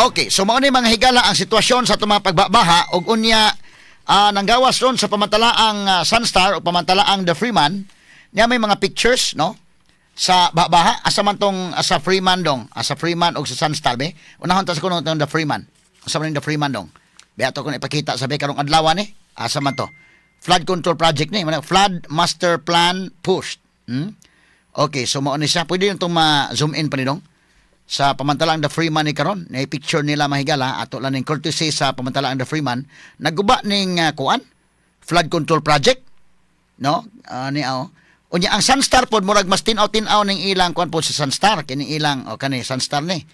Okay, so mao ni mga higala ang sitwasyon sa itong mga pagbabaha ug unya ah, nanggawas ron sa pamantalaang ah, Sunstar o pamantalaang The Freeman. Niya may mga pictures no? Sa baha asa man tong ah, sa Freeman dong asa Freeman o sa Sunstar be. Unahon ta sa kuno tong The Freeman. Asa man The Freeman dong. Be ato ko na ipakita sabi karong adlaw ni asa man to. Flood control project ni mana flood master plan pushed hmm? okay so mao ni siya. Pwede yung tong ma-zoom in pa ni dong sa pamantalang The Freeman ni karon na picture nila mahigala. Ato lang ning courtesy sa pamantalang The Freeman. Naguba ning uh, kuan? Flood control project? No? Ah, ni ao unya ang Sunstar pod murag mas tin-aw tin-aw ning ilang kuan pod sa Sunstar. Kini ilang o kani Sunstar ni.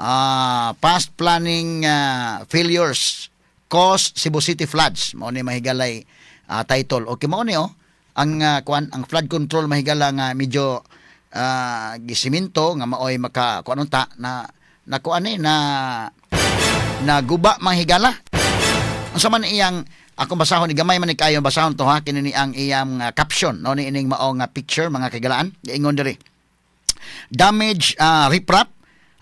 Ah past planning ah, failures cause Cebu City floods. Mao ni mahigalay ah, title. Okay mao ni oh. Ang ah, kuan ang flood control mahigala nga medyo ah, gisiminto nga maoy maka kuan ta na na kuan ni na naguba mahigala unsa man iyang ako basahon ni gamay man ni kayo basahon to ha? Kini ni ang iyang ah, caption no? Ni ining mao nga picture mga kagalaan giingon diri. Damage uh, riprap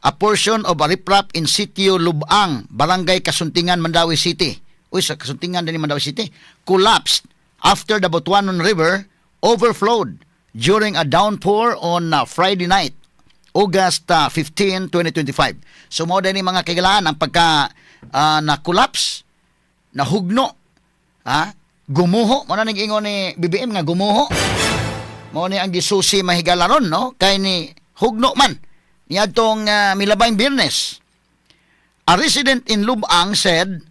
a portion of a riprap in sitio Lubang barangay Kasuntingan Mandawi City. Uy sa Kasuntingan din Mandawi City. Collapsed after the Butuanon River overflowed during a downpour on uh, Friday night August uh, 15, 2025. So mo ni mga kagalaan ang pagka uh, na-collapse, nahugno, ha? Gumuho, mo na nag-ingon ni BBM nga gumuho. Mo ni ang gisusi mahigala ron, no? Kay ni hugno man. Niya tong uh, milabayng birnes. A resident in Lubang said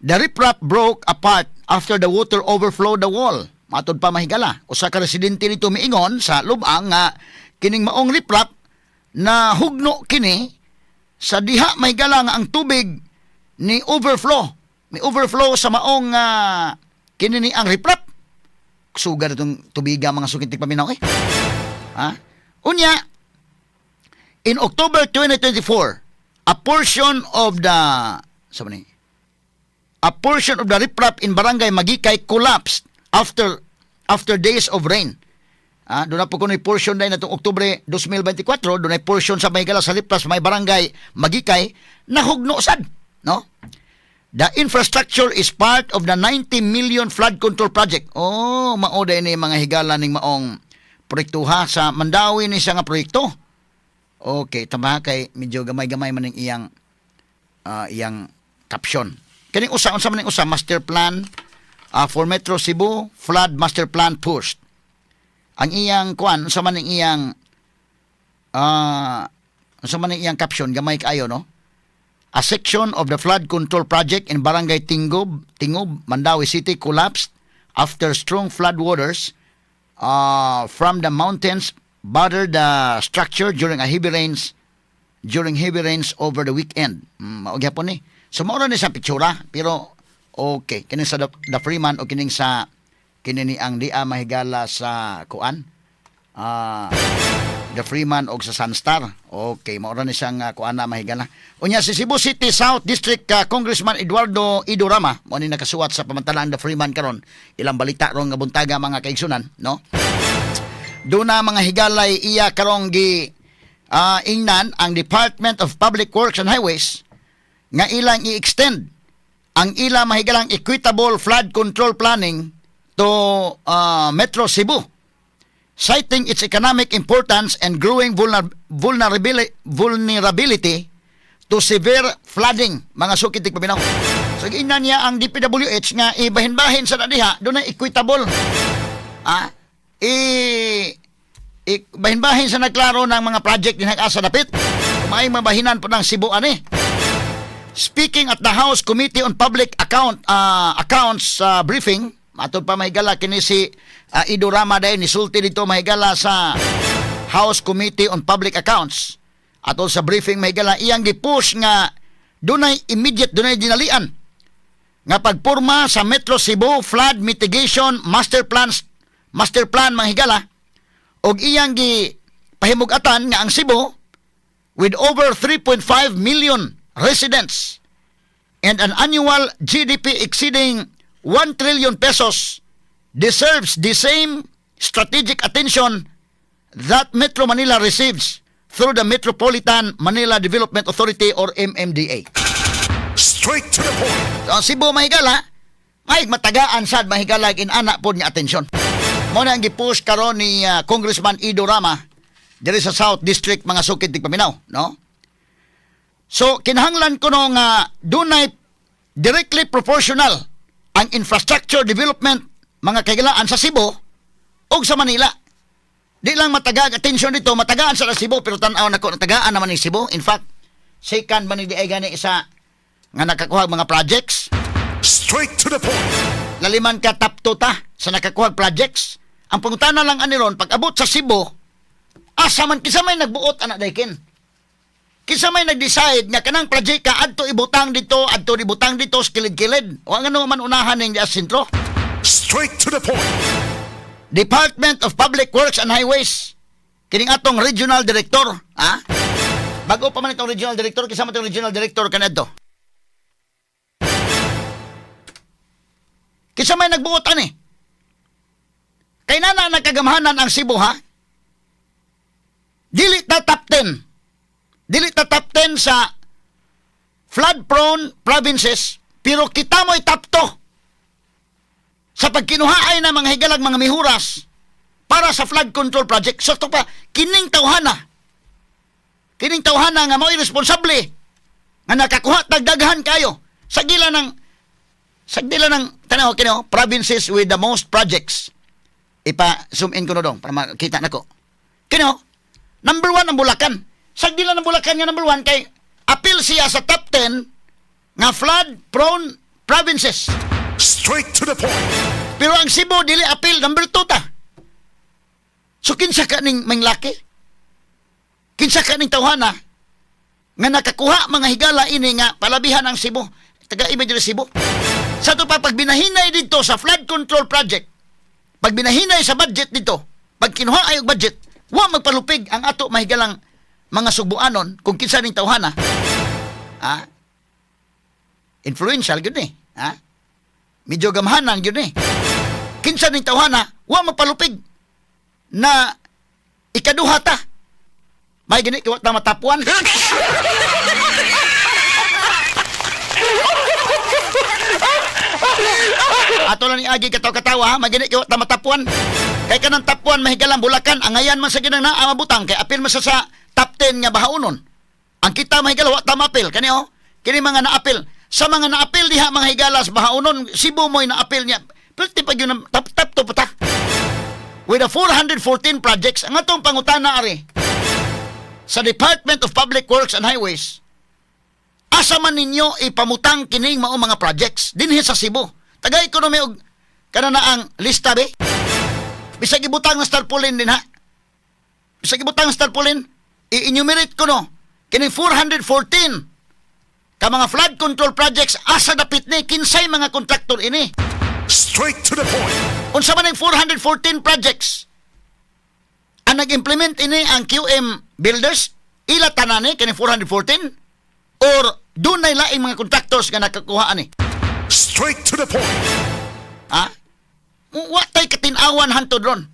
the riprap broke apart after the water overflowed the wall. Matod pa mahigala. Usa ka residente nito miingon sa Lubang nga kining maong riprap na hugno kini sa diha may gala nga ang tubig ni overflow. Ni overflow sa maong uh, kini ni ang riprap. Suga na itong tubiga mga sukintik paminaw eh. Ha? Unya, in October 2024, a portion of the sa ni a portion of the riprap in Barangay Magikay collapsed after after days of rain. Ah, doon na po kuno portion na itong Oktubre 2024, doon ay portion sa may gala sa riprap sa may barangay Magikay na hugno sad, no? The infrastructure is part of the 90 million flood control project. Oh, mao ni mga higala ning maong proyektuha sa Mandawi ni siya nga proyekto. Okay, tama kay medyo gamay-gamay man ning iyang ah, iyang caption. Kaning usa unsa man ning usa master plan ah, for Metro Cebu flood master plan pushed. Ang iyang kuan unsa man ning iyang ah unsa man ning iyang caption gamay kaayo no? A section of the flood control project in Barangay Tingob, Tingob, Mandawi City collapsed after strong flood waters uh, from the mountains battered the structure during a heavy rains during heavy rains over the weekend. Mm, mao ni. So mao ni sa pictura pero okay kini sa the, Freeman o kining sa kini ni ang dia mahigala sa kuan. Ah the Freeman og sa Sunstar. Okay, mao ra ni siyang uh, kuan na mahigala. Unya si Cebu City South District uh, Congressman Eduardo Idorama mo ni nakasuwat sa pamantalaan the Freeman karon. Ilang balita ron nga buntaga mga kaigsunan, no? Doon na mga higalay iya karong gi ah, ingnan ang Department of Public Works and Highways nga ilang i-extend ang ila mahigalang equitable flood control planning to ah, Metro Cebu citing its economic importance and growing vulner- vulnerability, vulnerability to severe flooding mga sukitik paminaw. So giingnan niya ang DPWH nga ibahin-bahin sa nadiha doon na equitable. Ah, i, i bahin-bahin sa nagklaro ng mga project din asa dapit. May mabahinan po ng Cebu ani. Speaking at the House Committee on Public Account uh, Accounts uh, briefing, matod pa mahigala kini si uh, Ido Rama dahil nisulti dito mahigala sa House Committee on Public Accounts. Atol sa briefing mahigala iyang gipush nga dunay immediate dunay dinalian nga pagporma sa Metro Cebu Flood Mitigation Master Plans Master Plan mahigala og iyang gi pahimugatan nga ang Cebu with over 3.5 million residents and an annual GDP exceeding 1 trillion pesos deserves the same strategic attention that Metro Manila receives through the Metropolitan Manila Development Authority or MMDA. Straight to the point. So, Cebu mahigala, may matagaan sad mahigala in anak po niya atensyon. Mo na ang gipush karon ni ah, Congressman Ido Rama diri sa South District mga sukid tig Paminaw, no? So kinahanglan ko no nga dunay directly proportional ang infrastructure development mga kaigalaan sa Cebu ug sa Manila. Di lang matagag atensyon dito, matagaan sa Cebu pero tan-aw nako natagaan naman ni Cebu. In fact, second man ni gani isa nga nakakuha mga projects Straight to the point. laliman ka top to ta sa nakakuha projects. Ang pangutana lang ani ron pag abot sa Cebu, asa man kisa may nagbuot anak daykin. Kisa may nag-decide nga kanang project ka adto ibutang dito, adto ibutang dito sa kilid-kilid. O ang ano man unahan ning sa sentro. Straight to the point. Department of Public Works and Highways. Kining atong regional director, ha? Bago pa man itong regional director, kisama itong regional director kanadto. Kisa may nagbuot ani. Kay nana nagkagamhanan ang Cebu ha. Dili ta top 10. Dili ta top 10 sa flood prone provinces pero kita mo'y top 2 sa pagkinuhaay ng mga higalag mga mihuras para sa flood control project. So ito pa, kining tawhana. Kining tawhana nga mo'y responsable nga nakakuha tagdaghan kayo sa gila ng sa gila ng tanaw kino provinces with the most projects. Ipa zoom in ko no dong para makita nako. Kino? Number one ang Bulacan. Sa gila ng Bulacan nga number one kay appeal siya sa top 10 nga flood prone provinces. Straight to the point. Pero ang Cebu dili appeal number 2 ta. So kinsa ka ning manglaki? Kinsa ka ning tawhana nga nakakuha mga higala ini nga palabihan ang Cebu. Taga diri Cebu. Sa to pa pag binahinay dito sa flood control project, pag binahinay sa budget dito, pag kinuha ay budget, wa magpalupig ang ato mahigalang mga subuanon kung kinsa ning tawhana. Ha? Influential gyud ni, ha? medyo gamhanan yun eh. Kinsa ning tawhana, wa magpalupig na ikaduha ta. May gani kiwa ta matapuan. Ato lang ni agi kataw katawa ha, may gani kiwa ta matapuan. Kay kanang tapuan mahigalang bulakan, angayan man sa ginang naa mabutang kay apil man sa sa top 10 nga bahaunon. Ang kita mahigala wa ta mapil kani oh. Kini mga naapil. Sa mga naapil diha mga higalas bahaunon Cebu mo'y naapil niya. Pero ti pag yun tap tap to pata. With the 414 projects ang atong pangutana ari sa Department of Public Works and Highways. Asa man ninyo ipamutang kining mao mga projects dinhi sa Cebu. Taga ekonomi og kana na ang lista be. Bisag ibutang ng tarpaulin din ha. Bisag ibutang ng tarpaulin, i-enumerate ko no. Kining 414 ka mga flood control projects asa dapit ni kinsay mga kontraktor ini. Straight to the point. Unsa man ang 414 projects? Ang nag-implement ini ang QM Builders, ila tanani kini 414 or dunay laing mga contractors nga nakakuha ani. Straight to the point. Ha? Wa tay katinawan hantod ron.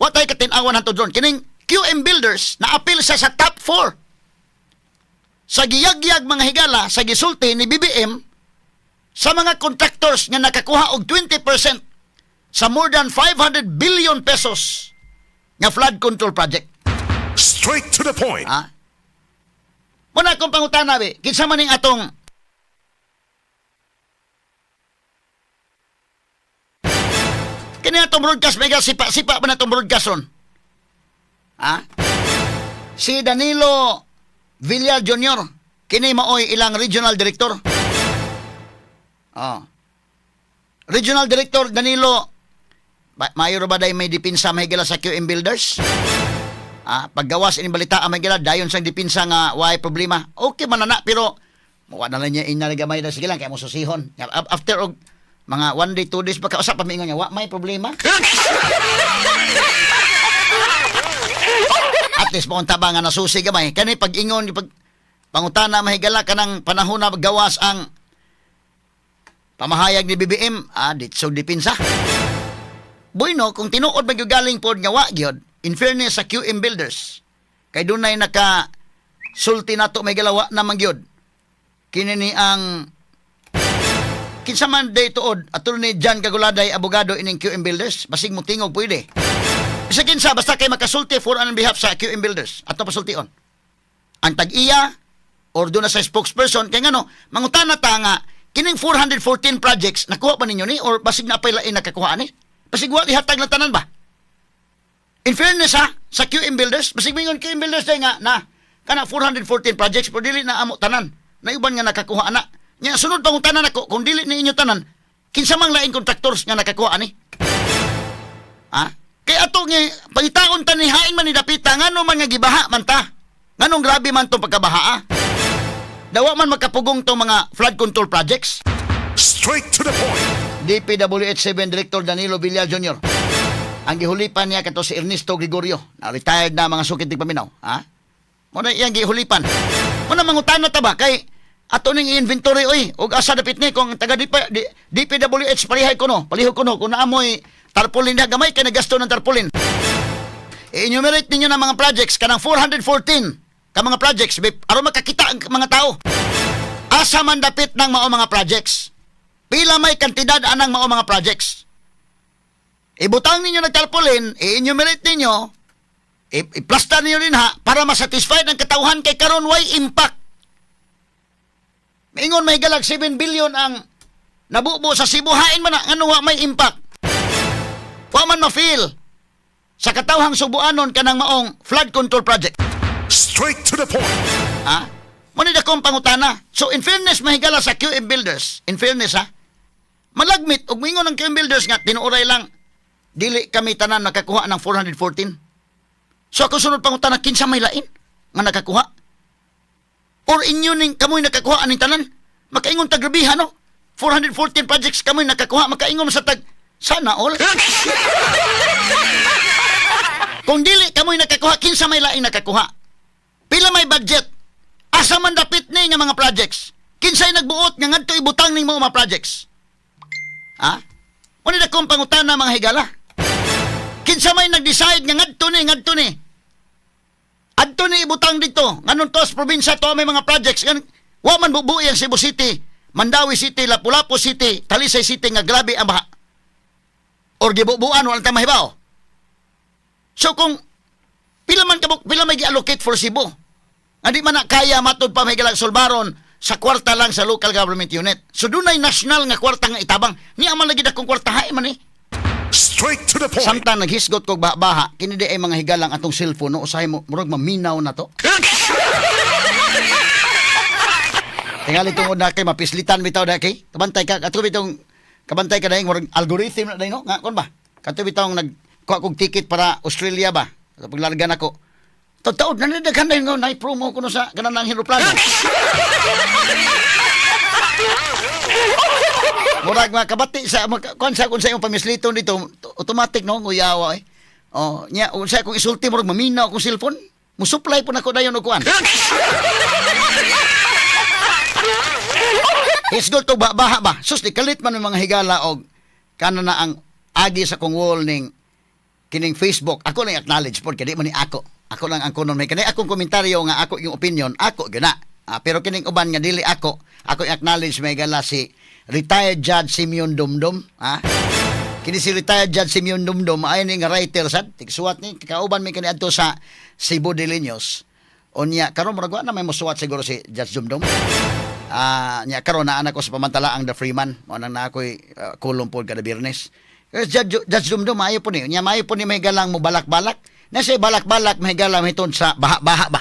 Wa tay katinawan hantod ron. Kining QM Builders na apil sa sa top 4 sa giyagyag mga higala sa gisulti ni BBM sa mga contractors nga nakakuha og 20% sa more than 500 billion pesos nga flood control project. Straight to the point. Ha? Muna akong pangutana, be. Kinsa man ning atong Kini atong broadcast mega sipa-sipa pa na atong broadcast ron. Ha? Si Danilo Villar Jr. Kini maoy ilang regional director. Oh. Regional Director Danilo mayor ba day may dipinsa may gila sa QM Builders? Ah, paggawas ini balita ang magila dayon sang dipinsa nga why problema. Okay man na pero wa na lang niya inalagamay na sige lang kay mo susihon. After og mga one day, two days baka usap pamingon niya, wa may problema. At least mo ba nga nasusi gamay. Kani pag ingon pag pangutana mahigala kanang panahon na gawas ang pamahayag ni BBM, ah, dit so dipinsa. Bueno, kung tinuod magyugaling pod nga wa gyud, in fairness sa QM Builders, kay dunay naka sulti nato may galawa na gyud. kini ni ang kinsa man day tuod attorney John Gaguladay abogado ining QM Builders basig mo tingog pwede Bisa kinsa basta kay makasulti for on behalf sa QM Builders ato pasultion ang tag-iya or doon na sa spokesperson kay ngano mangutana ta nga kining 414 projects nakuha pa ninyo ni or basig na pay lain nakakuha ni basig wa lihatag lang tanan ba In fairness ha, sa QM Builders, basig mingon QM Builders day nga na kana 414 projects pero dili na amo tanan. Na iban nga nakakuha ana. Nya sunod pang tanan ako kung dili ni inyo tanan, kinsa mang lain contractors nga nakakuha ani? Ha? Kay ato nga pangitaon ta ni hain man ni dapita ngano man nga gibaha man ta. Nganong grabe man tong pagkabaha. ah? Dawa man makapugong tong mga flood control projects. Straight to the point. DPWH7 Director Danilo Villar Jr. Ang gihulipan niya kato si Ernesto Gregorio, na retired na mga sukit ng paminaw. Ha? Muna iyang gihulipan. Muna mangutana ta ba kay ato ning inventory oy ug asa dapit ni kung taga DP, DPWH palihay ko no palihog ko no kung naamoy tarpaulin na gamay kay nagasto ng tarpaulin i-enumerate ninyo ng mga projects kanang 414 ka mga projects aron makakita ang mga tao. Asa man dapit ng mao mga projects? Pila may kantidad anang mao mga projects? Ibutang ninyo ng tarpaulin i-enumerate ninyo i- i-plaster ninyo rin ha para masatisfy ang katauhan kay karon way impact. Mingon may galag 7 billion ang nabubo sa Cebu. Hain man na wa may impact wa man ma-feel sa katawhang subuanon kanang maong flood control project Straight to the point. Ha? Muna na kong pangutana. So, in fairness, mahigala sa QM Builders. In fairness, ha? Malagmit, ug mingon ng QM Builders nga, tinuuray lang, dili kami tanan nakakuha ng 414. So, ako sunod pangutana, kinsa may lain nga nakakuha? Or inyo ning kamoy nakakuha aning tanan? Makaingon tagrabihan, no? 414 projects kamoy nakakuha, makaingon sa tag, sana all. Kung dili kamoy nakakuha, kinsa may lain nakakuha? Pila may budget? Asa man dapit ni nga mga projects? Kinsay nagbuot nga ngadto ibutang ning mga projects? Ha? Muna na kong pangutana mga higala. Kinsa may nag-decide nga ngadto ni ngadto ni? Adto ni ibutang dito. Nganong to sa probinsya to may mga projects. Ngan, wa man bubui ang Cebu City, Mandawi City, Lapu-Lapu City, Talisay City nga grabe ang baha. Or gibubuan wala tayong mahibaw. So kung pila man kabuk pila may gi-allocate for Cebu. Nga di man na kaya matod pa may galang solbaron sa kwarta lang sa local government unit. So dunay national nga kwarta nga itabang. Ni aman lagi dakong kwarta hay man eh. Straight to the point. Samtang naghisgot kog baha kini di ay mga higalang atong cellphone no usahay mo murag maminaw na to. Tingali tungod na kay mapislitan bitaw na kay. Kabantay ka ato bitong kabantay ka dahil murag algorithm na no nga kon ba. Kato bitong nag kuha kog ticket para Australia ba. Kapag largan ako. Totoo, nanidaghan na yung na-promo ko no sa ganang hinoplano. Murag mga kabati sa kung sa kung sa imong pamisliton dito automatic no nguyawa eh. Oh, nya unsa kung isulti murag maminaw akong cellphone. Musupply po nako dayon og kuan. Hisgot to ba baha ba? Sus di kalit man mga higala og kana na ang agi sa kong wall ning kining Facebook. Ako lang acknowledge pod kadi man ni ako. Ako lang ang kunon may kani akong komentaryo nga ako yung opinion, ako gyud na. Ah, pero kining uban nga dili ako, ako i-acknowledge may gala si retired Judge Simeon Dumdum, ha? Kini si retired Judge Simeon Dumdum ay ni nga writer sad, tigsuwat ni kauban may kani adto sa Cebu de Liños. Unya karon murag na may mosuwat siguro si Judge Dumdum. Ah, nya karon na anak ko sa pamantala ang The Freeman, mo nang na ako'y uh, kulong pod kada Biyernes. Judge, Judge Dumdum maayo po ni, nya maayo po ni may galang mo balak-balak. Na siya balak-balak may galang hiton sa baha-baha ba.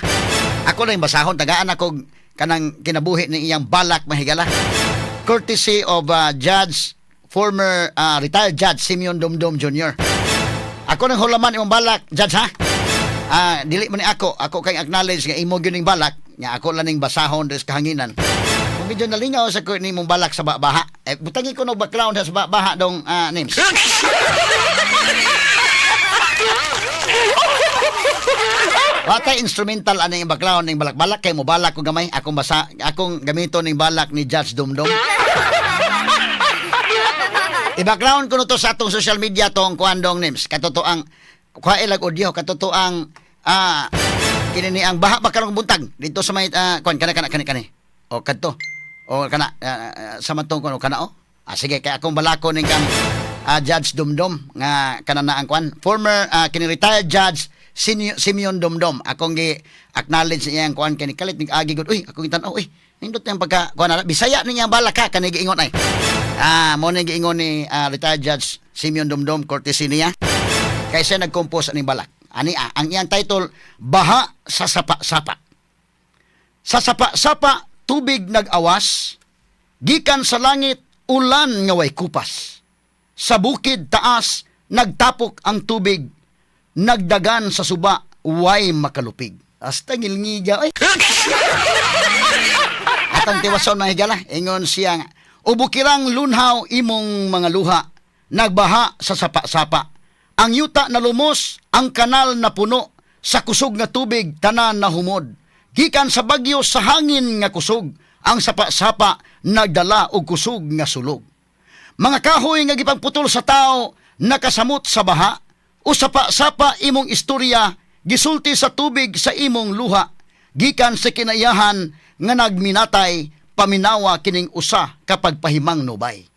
Ako na yung basahon tagaan ako kanang kinabuhi ng iyang balak mahigala. Courtesy of uh, Judge former uh, retired Judge Simeon Dumdum Jr. Ako nang hulaman imong balak, Judge ha? Ah, dili man ni ako, ako kay acknowledge nga imo gyud balak, nga ako lang ning basahon des kahanginan. Kung medyo nalingaw sa ko ni mong balak sa ba- baha. Eh butangi ko no background sa ba- baha dong ah, names. Watay instrumental ano yung background ning balak-balak kay mo balak ko gamay akong basa akong gamito ning balak ni Judge Dumdum. I-background ko no to sa atong social media tong kuandong names. Katotoang kuha ilag audio katotoang ah kini ni ang baha ba buntag dito sa may uh, kuan kana kana kana kani. O kadto. O kana uh, sa matong kono kana o. Ah, sige kay akong balako ning kang ah, Judge Dumdum nga kanana ang kwan. Former ah, kini retired Judge Simeon, Dumdum. Akong gi acknowledge niya ang kwan kani kalit ning agi gud. Uy, akong tan oh, uy. Nindot yang pagka kwan na Bisaya niya balak ka kani giingon ay. Ah, mo ni giingon ni ah, retired Judge Simeon Dumdum courtesy niya. Kay siya nag-compose aning balak. Ani ah, ang iyang title Baha sa Sapa-Sapa. Sa sapa-sapa tubig nag-awas, gikan sa langit ulan nga way kupas. Sa bukid taas nagtapok ang tubig, nagdagan sa suba way makalupig. Hasta ngilngiga ay. Atang tiwason mga higala, ingon siya nga, ubukirang lunhaw imong mga luha, nagbaha sa sapa-sapa. Ang yuta na lumos, ang kanal na puno, sa kusog nga tubig, tanan na humod. Gikan sa bagyo sa hangin nga kusog, ang sapa-sapa nagdala og kusog nga sulog. Mga kahoy nga gipangputol sa tao, nakasamot sa baha, o sapa-sapa imong istorya, gisulti sa tubig sa imong luha, gikan sa kinayahan nga nagminatay, paminawa kining usa kapag pahimang nubay.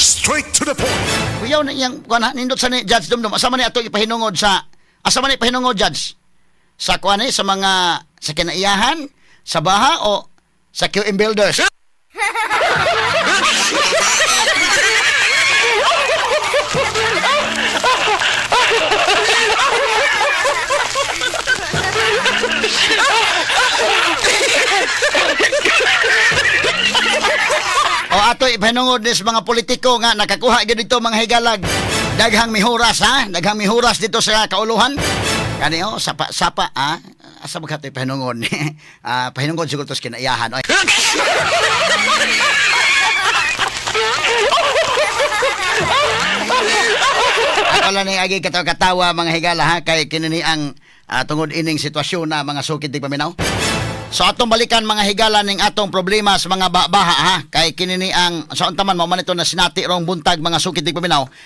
Straight to the point. Kuyaw na iyang kuan nindot sa ni Judge Dumdum. Asa man ni ato ipahinungod sa asa man ni ipahinungod Judge? Sa kuan sa mga sa kinaiyahan, sa baha o sa QM Builders? o ato ipahinungod ni mga politiko nga nakakuha gyud dito mga higalag. Daghang mihuras ha? Daghang mihuras dito sa kauluhan kani o sapa sapa ha? Asa maghato ipahinungod ni? Ah pahinungod siguro to sa kinaiyahan. Oy. Ako lang agi katawa katawa mga higala ha? Kay kinini ang ah, tungod ining sitwasyon na mga sukid di paminaw. So atong balikan mga higala ning atong problema sa mga ba- baha ha? Kay kinini ang sa so, untaman mo man ito na sinati rong buntag mga sukid di paminaw